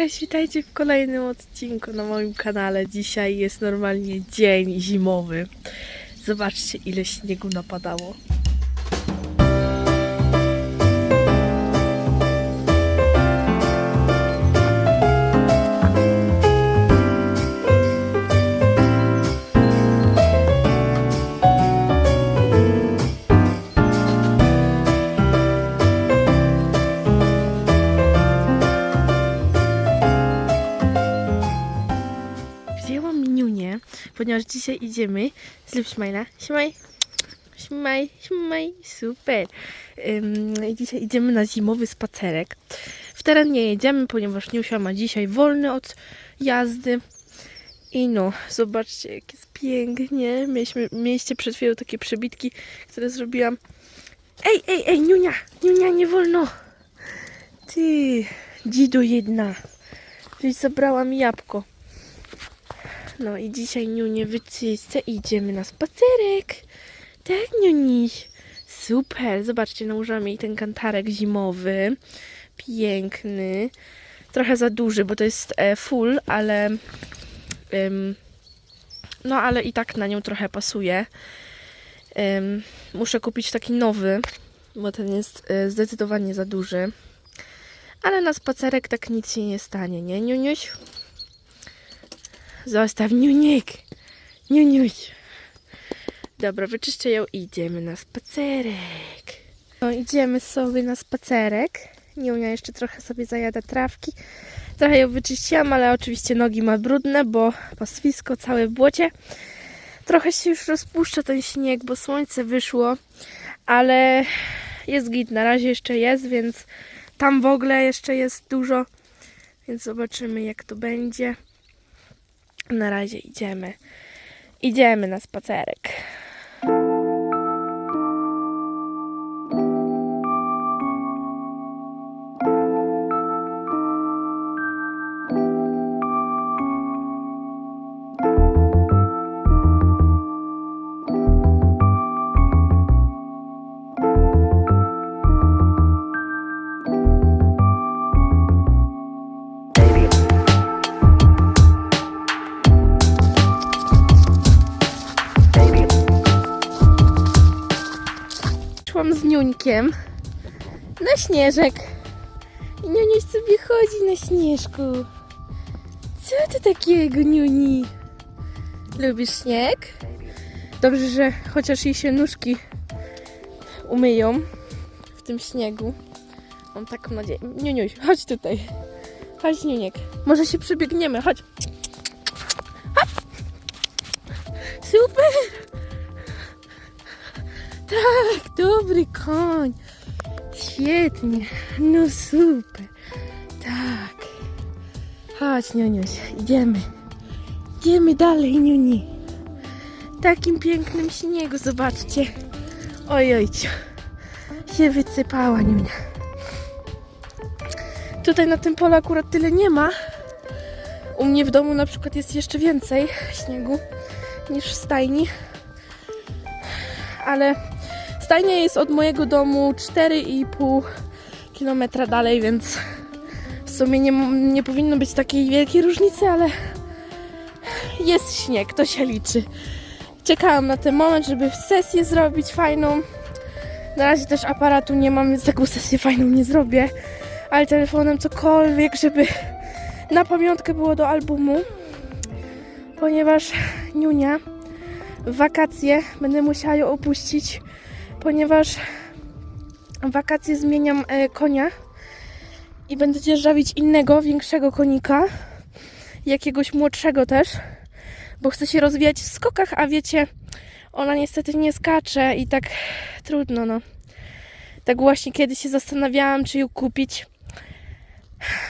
Cześć, witajcie w kolejnym odcinku na moim kanale. Dzisiaj jest normalnie dzień zimowy. Zobaczcie, ile śniegu napadało. Ponieważ dzisiaj idziemy. Zrób śmajla. Śmaj. Śmaj, śmaj. Super. Dzisiaj idziemy na zimowy spacerek. W teren nie jedziemy, ponieważ Niusia ma dzisiaj wolny od jazdy. I no, zobaczcie, jak jest pięknie. Mieliśmy, mieliście przed chwilą takie przebitki, które zrobiłam. Ej, ej, ej, Niunia! Niunia, nie wolno! Ty, dzido jedna. Żeś zabrała mi jabłko. No i dzisiaj Niunię wyczyszczę i idziemy na spacerek. Tak, Niuniś? Super. Zobaczcie, nałożyłam jej ten kantarek zimowy. Piękny. Trochę za duży, bo to jest e, full, ale... no, ale i tak na nią trochę pasuje. Muszę kupić taki nowy, bo ten jest e, zdecydowanie za duży. Ale na spacerek tak nic się nie stanie, nie, Niuniuś? Zostaw Niuniek. Niuniuś. Dobra, wyczyszczę ją i idziemy na spacerek. No, idziemy sobie na spacerek. Niunia jeszcze trochę sobie zajada trawki. Trochę ją wyczyściłam, ale oczywiście nogi ma brudne, bo pastwisko całe w błocie. Trochę się już rozpuszcza ten śnieg, bo słońce wyszło, ale jest git. Na razie jeszcze jest, więc tam w ogóle jeszcze jest dużo. Więc zobaczymy, jak to będzie. Na razie idziemy. Idziemy na spacerek. Z Niuńkiem na śnieżek. I Niuniuś sobie chodzi na śnieżku. Co to takiego, Niuni? Lubisz śnieg? Dobrze, że chociaż jej się nóżki umyją w tym śniegu. Mam taką nadzieję. Niuniuś, chodź tutaj. Chodź, Niuniek. Może się przebiegniemy, chodź. Super! Tak, dobry koń. Świetnie. No super. Tak. Chodź, Niuniuś, idziemy. Idziemy dalej, Niuni. W takim pięknym śniegu, zobaczcie. Oj, ojciu. Się wysypała, Niunia. Tutaj na tym polu akurat tyle nie ma. U mnie w domu na przykład jest jeszcze więcej śniegu niż w stajni. Ale Stajnia jest od mojego domu 4,5 km dalej, więc w sumie nie, nie powinno być takiej wielkiej różnicy, ale jest śnieg, to się liczy. Czekałam na ten moment, żeby sesję zrobić fajną. Na razie też aparatu nie mam, więc taką sesję fajną nie zrobię, ale telefonem cokolwiek, żeby na pamiątkę było do albumu, ponieważ Niunia w wakacje będę musiała ją opuścić ponieważ wakacje zmieniam e, konia i będę dzierżawić innego, większego konika, jakiegoś młodszego też, bo chcę się rozwijać w skokach, a wiecie, ona niestety nie skacze i tak trudno, no. Tak właśnie kiedyś się zastanawiałam, czy ją kupić,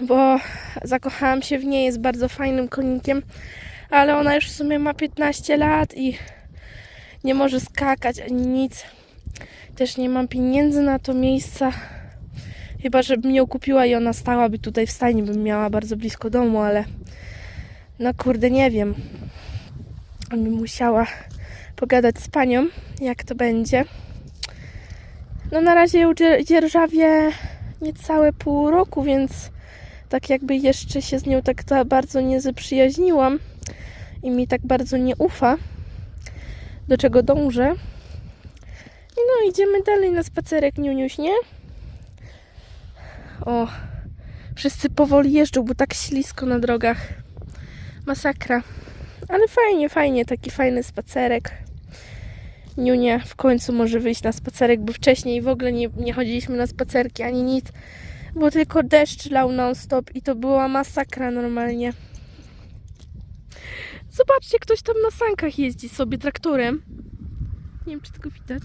bo zakochałam się w niej, jest bardzo fajnym konikiem, ale ona już w sumie ma 15 lat i nie może skakać ani nic. Też nie mam pieniędzy na to miejsca. Chyba, żebym ją kupiła i ona stałaby tutaj w stajni, bym miała bardzo blisko domu, ale no kurde, nie wiem. Bym musiała pogadać z panią, jak to będzie. No na razie ją dzier- dzierżawię niecałe pół roku, więc tak jakby jeszcze się z nią tak bardzo nie zaprzyjaźniłam i mi tak bardzo nie ufa, do czego dążę. No, idziemy dalej na spacerek, Niuniuś, nie? O, wszyscy powoli jeżdżą, bo tak ślisko na drogach. Masakra. Ale fajnie, fajnie, taki fajny spacerek. Niunia w końcu może wyjść na spacerek, bo wcześniej w ogóle nie, nie chodziliśmy na spacerki ani nic, bo tylko deszcz lał non-stop i to była masakra normalnie. Zobaczcie, ktoś tam na sankach jeździ sobie traktorem. Nie wiem, czy tego widać.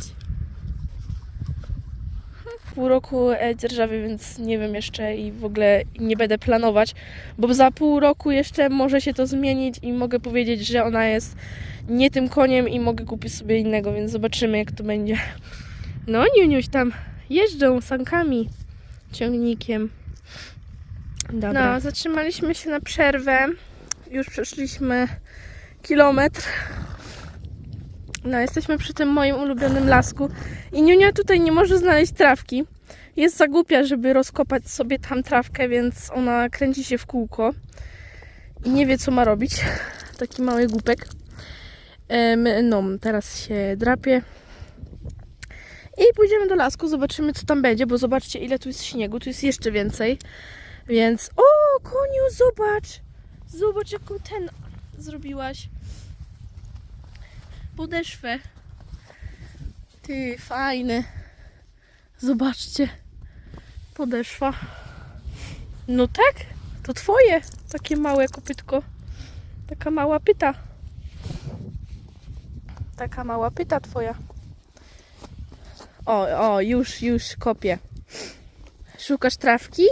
Pół roku e, dzierżawy, więc nie wiem jeszcze i w ogóle nie będę planować, bo za pół roku jeszcze może się to zmienić i mogę powiedzieć, że ona jest nie tym koniem i mogę kupić sobie innego, więc zobaczymy jak to będzie. No, Niuniuś tam jeżdżą sankami, ciągnikiem. Dobra. No, zatrzymaliśmy się na przerwę. Już przeszliśmy kilometr. No, jesteśmy przy tym moim ulubionym lasku. I Niunia tutaj nie może znaleźć trawki. Jest za głupia, żeby rozkopać sobie tam trawkę, więc ona kręci się w kółko. I nie wie, co ma robić. Taki mały głupek. No, teraz się drapie. I pójdziemy do lasku, zobaczymy co tam będzie, bo zobaczcie ile tu jest śniegu, tu jest jeszcze więcej. Więc, o koniu, zobacz! Zobacz jaką ten zrobiłaś. Podeszwę. Ty, fajny. Zobaczcie. Podeszwa. No tak, to twoje. Takie małe kopytko. Taka mała pyta. Taka mała pyta twoja. O, o, już, już kopię. Szukasz trawki?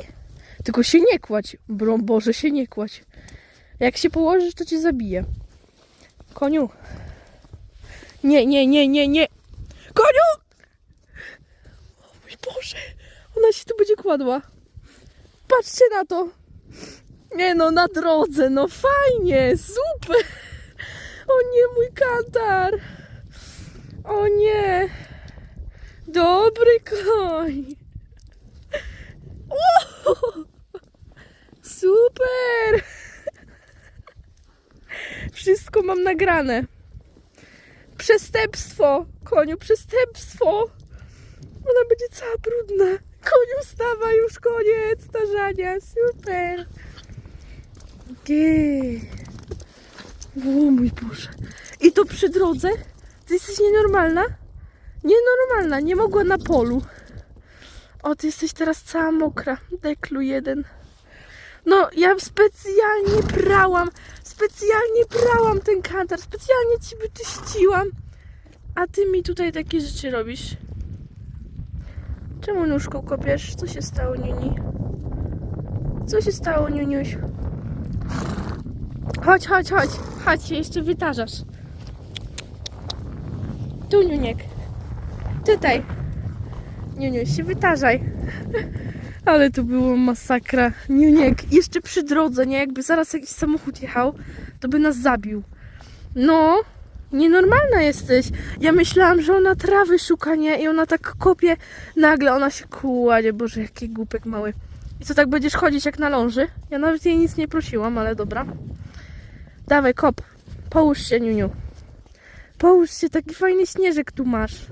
Tylko się nie kładź. Broń Boże, się nie kładź. Jak się położysz, to cię zabije. Koniu. Nie, nie, nie, nie, nie. Koniu! O mój Boże. Ona się tu będzie kładła. Patrzcie na to. Nie no, na drodze. No fajnie, super. O nie, mój kantar. O nie. Dobry koń. O! Super. Wszystko mam nagrane. Przestępstwo, koniu, przestępstwo. Ona będzie cała brudna. Koniu, wstawa już koniec starzania. Super. Gej. O mój Boże. I to przy drodze? Ty jesteś nienormalna? Nienormalna, nie mogła na polu. O, ty jesteś teraz cała mokra. Deklu jeden. No, ja specjalnie prałam, specjalnie prałam ten kantar, specjalnie ci wyczyściłam. A ty mi tutaj takie rzeczy robisz. Czemu nóżką kopiesz? Co się stało, Niuni? Co się stało, Niuniuś? Chodź, chodź, chodź. Chodź, się jeszcze wytarzasz. Tu, Niuniek. Tutaj. Niuniuś, się wytarzaj. Ale to było masakra. Niuniek, jeszcze przy drodze, nie? Jakby zaraz jakiś samochód jechał, to by nas zabił. No, nienormalna jesteś. Ja myślałam, że ona trawy szuka, nie? I ona tak kopie. Nagle ona się kładzie. Boże, jaki głupek mały. I co, tak będziesz chodzić jak na ląży? Ja nawet jej nic nie prosiłam, ale dobra. Dawaj, kop. Połóż się, Niuniu. Połóż się, taki fajny śnieżek tu masz.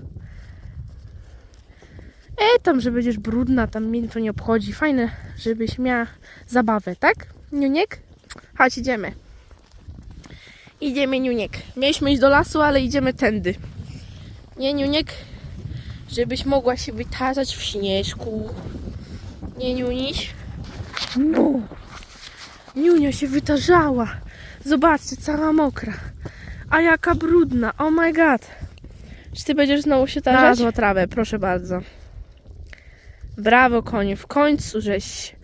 E, tam, że będziesz brudna, tam mnie to nie obchodzi. Fajne, żebyś miała zabawę, tak? Niuniek? Chodź, idziemy. Idziemy, Niuniek. Mieliśmy iść do lasu, ale idziemy tędy. Nie, Niuniek? Żebyś mogła się wytarzać w śnieżku. Nie, Niuniś? No. Niunia się wytarzała. Zobaczcie, cała mokra. A jaka brudna. Oh my god. Czy ty będziesz znowu się tarzać? Znalazła trawę, proszę bardzo. Brawo, konie. W końcu żeś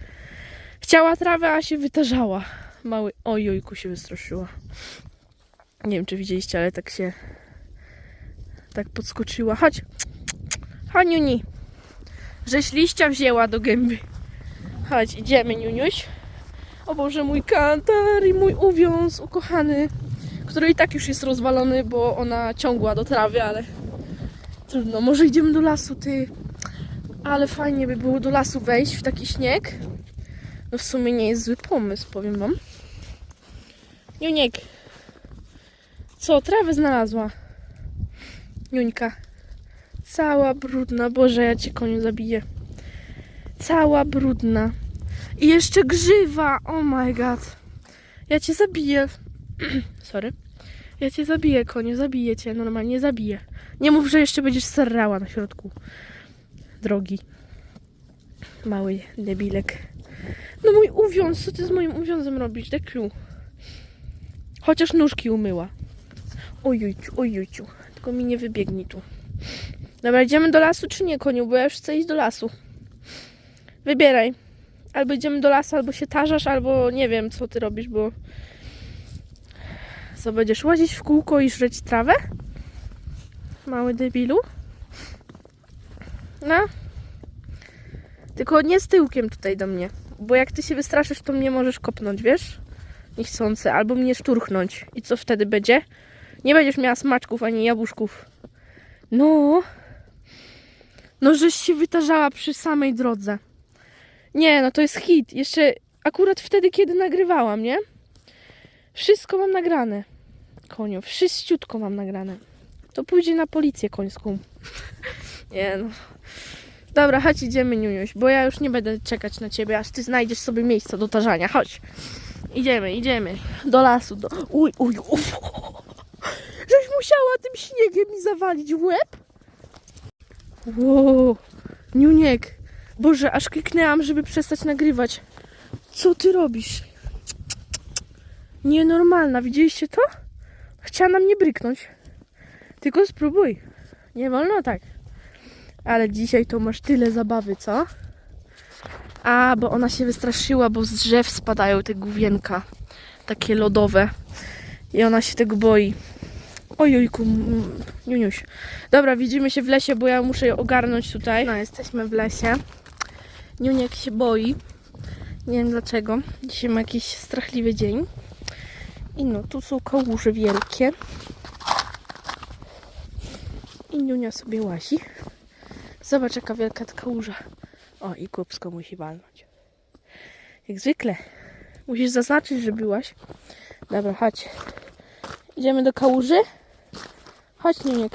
chciała trawę, a się wytarzała. Mały ojojku się wystraszyła. Nie wiem, czy widzieliście, ale tak się tak podskoczyła. Chodź. Chodź. Żeś liścia wzięła do gęby. Chodź, idziemy, Niuniuś. O Boże, mój kantar i mój uwiąz ukochany, który i tak już jest rozwalony, bo ona ciągła do trawy, ale trudno. Może idziemy do lasu, ty. Ale fajnie by było do lasu wejść w taki śnieg. No w sumie nie jest zły pomysł, powiem wam. Niuniek. Co, trawę znalazła? Niuńka. Cała brudna. Boże, ja cię koniu zabiję. Cała brudna. I jeszcze grzywa. Oh my god. Ja cię zabiję. Sorry. Ja cię zabiję, koniu. Zabiję cię. Normalnie zabiję. Nie mów, że jeszcze będziesz serrała na środku. Drogi. Mały debilek. No mój uwiąz. Co ty z moim uwiązem robisz? Deklu. Chociaż nóżki umyła. Ojujciu, ojujciu. Tylko mi nie wybiegnij tu. Dobra, idziemy do lasu czy nie, koniu? Bo ja już chcę iść do lasu. Wybieraj. Albo idziemy do lasu, albo się tarzasz, albo nie wiem, co ty robisz, bo... Co, będziesz łazić w kółko i żreć trawę? Mały debilu? No. Tylko nie z tyłkiem tutaj do mnie. Bo jak ty się wystraszysz, to mnie możesz kopnąć, wiesz? Niechcący. Albo mnie szturchnąć. I co wtedy będzie? Nie będziesz miała smaczków ani jabłuszków. No. No, żeś się wytarzała przy samej drodze. Nie, no to jest hit. Jeszcze akurat wtedy, kiedy nagrywałam, nie? Wszystko mam nagrane. Koniu, wszyściutko mam nagrane. To pójdzie na policję końską. nie no. Dobra, chodź idziemy, Niuniuś, bo ja już nie będę czekać na ciebie, aż ty znajdziesz sobie miejsce do tarzania. Chodź. Idziemy, idziemy. Do lasu. Do... Uj, uj, uf. Żeś musiała tym śniegiem mi zawalić łeb? Wow. Niuniek. Boże, aż kliknęłam, żeby przestać nagrywać. Co ty robisz? Nienormalna, widzieliście to? Chciała na mnie bryknąć. Tylko spróbuj. Nie wolno tak. Ale dzisiaj to masz tyle zabawy, co? A, bo ona się wystraszyła, bo z drzew spadają te główienka. Takie lodowe. I ona się tego boi. Ojojku, Niuniuś. Dobra, widzimy się w lesie, bo ja muszę ją ogarnąć tutaj. No, jesteśmy w lesie. Niuniek się boi. Nie wiem dlaczego. Dzisiaj ma jakiś strachliwy dzień. I no, tu są kałuże wielkie. I Niunia sobie łazi. Zobacz, jaka wielka ta kałuża. O, i kupsko musi walnąć. Jak zwykle. Musisz zaznaczyć, że byłaś. Dobra, chodź. Idziemy do kałuży? Chodź, Niuniek.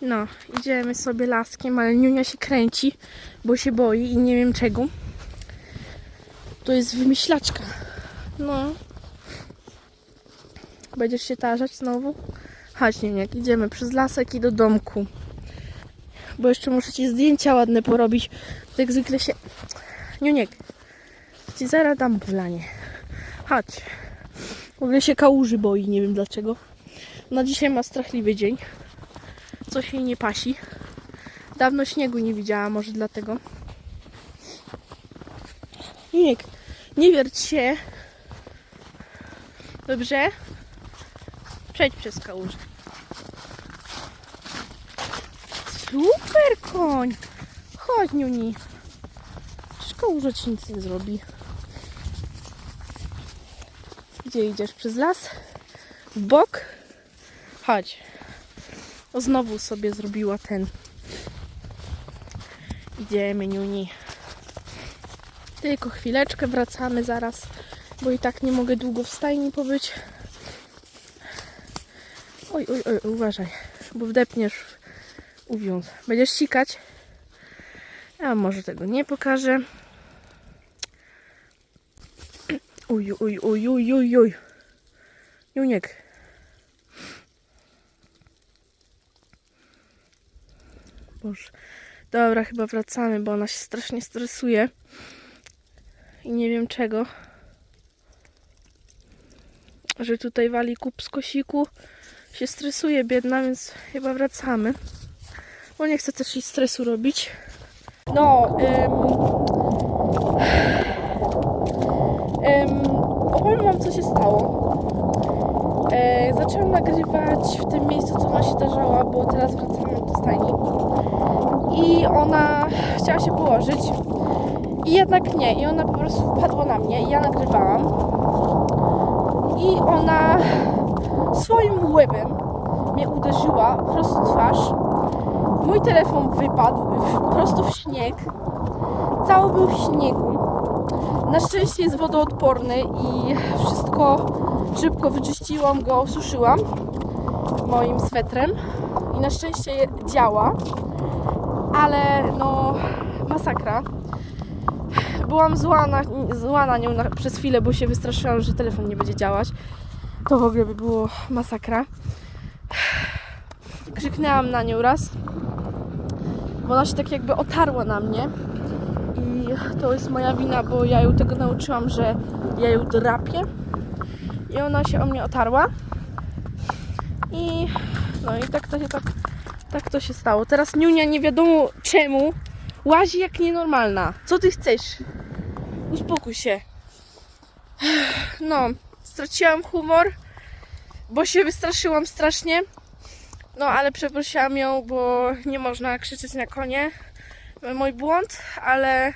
No, idziemy sobie laskiem, ale Niunia się kręci, bo się boi i nie wiem czego. To jest wymyślaczka. No. Będziesz się tarzać znowu? Chodź, Niuniek, idziemy przez lasek i do domku. Bo jeszcze muszę ci zdjęcia ładne porobić. Tak zwykle się... Niuniek, ci zaraz dam wlanie. Chodź. W ogóle się kałuży boi, nie wiem dlaczego. No dzisiaj ma strachliwy dzień. Coś jej nie pasi. Dawno śniegu nie widziała, może dlatego. Niuniek, nie wierć się. Dobrze? Przejdź przez kałużę. Super koń! Chodź, Niuni. Ci nic nie zrobi. Gdzie idziesz? Przez las? W bok? Chodź. O, znowu sobie zrobiła ten. Idziemy, Niuni. Tylko chwileczkę, wracamy zaraz, bo i tak nie mogę długo w stajni pobyć. Oj, oj, oj, uważaj, bo wdepniesz uwiąz. Będziesz sikać? A może tego nie pokażę. Uj, uj, uj, uj, uj, uj. Juniek. Boże. Dobra, chyba wracamy, bo ona się strasznie stresuje. I nie wiem czego. Że tutaj wali kup z kosiku. Się stresuje biedna, więc chyba wracamy. Bo nie chcę też jej stresu robić. No, ym, ym, opowiem wam co się stało. E, zaczęłam nagrywać w tym miejscu, co ona się darzała, bo teraz wracamy do stajni. I ona chciała się położyć. I jednak nie. I ona po prostu wpadła na mnie i ja nagrywałam. I ona swoim łebem mnie uderzyła prosto w twarz. Mój telefon wypadł w- prosto w śnieg. cały był w śniegu. Na szczęście jest wodoodporny i wszystko szybko wyczyściłam go, osuszyłam moim swetrem i na szczęście działa, ale no masakra. Byłam zła na, zła na nią na, przez chwilę, bo się wystraszyłam, że telefon nie będzie działać. To w ogóle by było masakra. Krzyknęłam na nią raz, bo ona się tak jakby otarła na mnie. I to jest moja wina, bo ja ją tego nauczyłam, że ja ją drapię. I ona się o mnie otarła. I no i tak to się tak, tak to się stało. Teraz Niunia nie wiadomo czemu łazi jak nienormalna. Co ty chcesz? Uspokój się. No, straciłam humor, bo się wystraszyłam strasznie. No, ale przeprosiłam ją, bo nie można krzyczeć na konie. Mój błąd, ale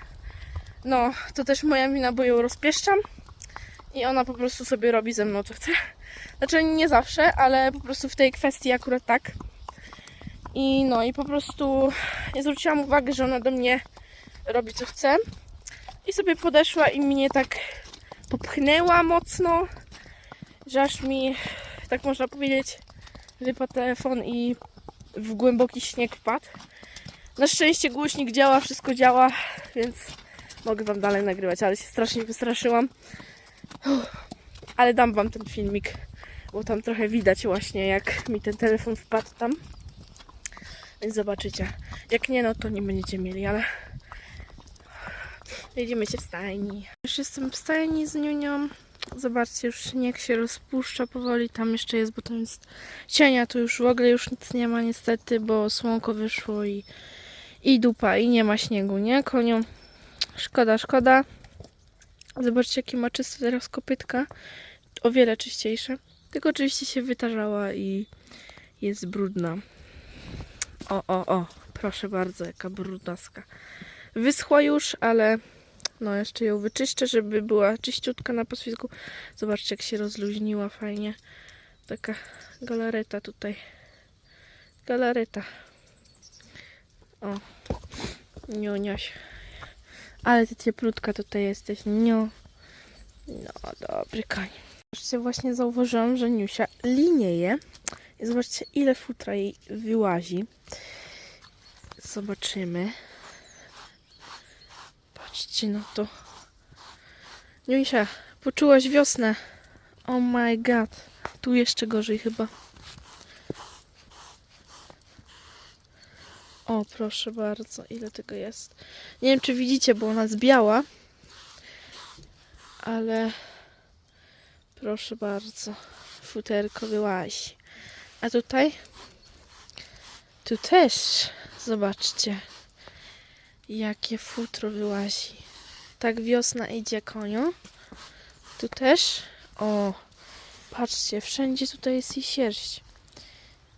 no, to też moja wina, bo ją rozpieszczam. I ona po prostu sobie robi ze mną co chce. Znaczy nie zawsze, ale po prostu w tej kwestii akurat tak. I no i po prostu nie zwróciłam uwagi, że ona do mnie robi co chce. I sobie podeszła i mnie tak popchnęła mocno, że aż mi, tak można powiedzieć, wypadł telefon i w głęboki śnieg wpadł. Na szczęście głośnik działa, wszystko działa, więc mogę Wam dalej nagrywać, ale się strasznie wystraszyłam. Uff. Ale dam Wam ten filmik, bo tam trochę widać właśnie, jak mi ten telefon wpadł tam. Więc zobaczycie. Jak nie, no to nie będziecie mieli, ale jedziemy się w stajni. Już jestem w stajni z niunią. Zobaczcie, już śnieg się rozpuszcza powoli. Tam jeszcze jest, bo tam jest cienia. Tu już w ogóle już nic nie ma niestety, bo słonko wyszło i, i dupa i nie ma śniegu, nie? Koniu. Szkoda, szkoda. Zobaczcie, jakie ma czyste teraz kopytka. O wiele czyściejsze. Tylko oczywiście się wytarzała i jest brudna. O, o, o. Proszę bardzo, jaka brudnaska. Wyschła już, ale no jeszcze ją wyczyszczę, żeby była czyściutka na paswisku. Zobaczcie, jak się rozluźniła fajnie. Taka galareta tutaj. Galareta. O. Niuniaś. Ale ty cieplutka tutaj jesteś. Nio. No, dobry koń. Zobaczcie, właśnie zauważyłam, że Niusia linieje. I zobaczcie, ile futra jej wyłazi. Zobaczymy. Patrzcie na to. Niusia, poczułaś wiosnę. Oh my god. Tu jeszcze gorzej chyba. O, proszę bardzo, ile tego jest. Nie wiem, czy widzicie, bo ona jest biała. Ale proszę bardzo, futerko wyłazi. A tutaj? Tu też, zobaczcie, jakie futro wyłazi. Tak wiosna idzie koniu. Tu też. O, patrzcie, wszędzie tutaj jest i sierść.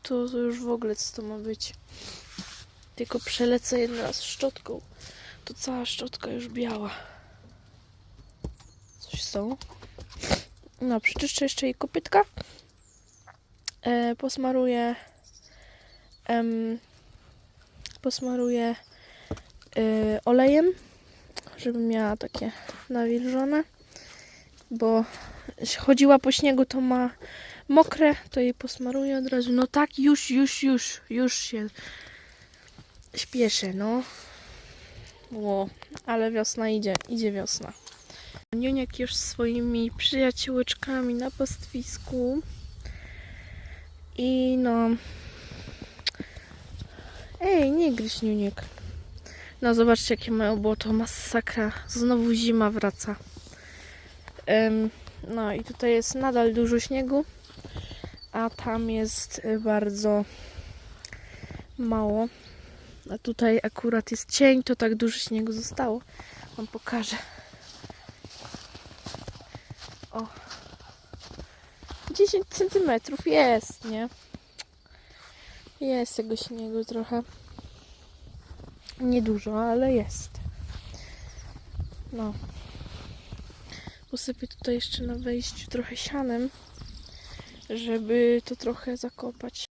Tu już w ogóle co to ma być. Tylko przelecę jeden raz szczotką. To cała szczotka już biała. Coś są. No, przeczyszczę jeszcze jej kopytka. E, posmaruję em, posmaruję e, olejem, żeby miała takie nawilżone, bo chodziła po śniegu, to ma mokre, to jej posmaruję od razu. No tak, już, już, już, już się śpieszę, no. Ło, ale wiosna idzie, idzie wiosna. Niuniek już swoimi przyjaciółeczkami na pastwisku. I no. Ej, nie gryź Niuniek. No zobaczcie jakie mają błoto, masakra. Znowu zima wraca. No i tutaj jest nadal dużo śniegu, a tam jest y, bardzo mało. A tutaj akurat jest cień, to tak dużo śniegu zostało. Wam pokażę. O. 10 centymetrów jest, nie? Jest tego śniegu trochę. Niedużo, ale jest. No. Posypię tutaj jeszcze na wejściu trochę sianem, żeby to trochę zakopać.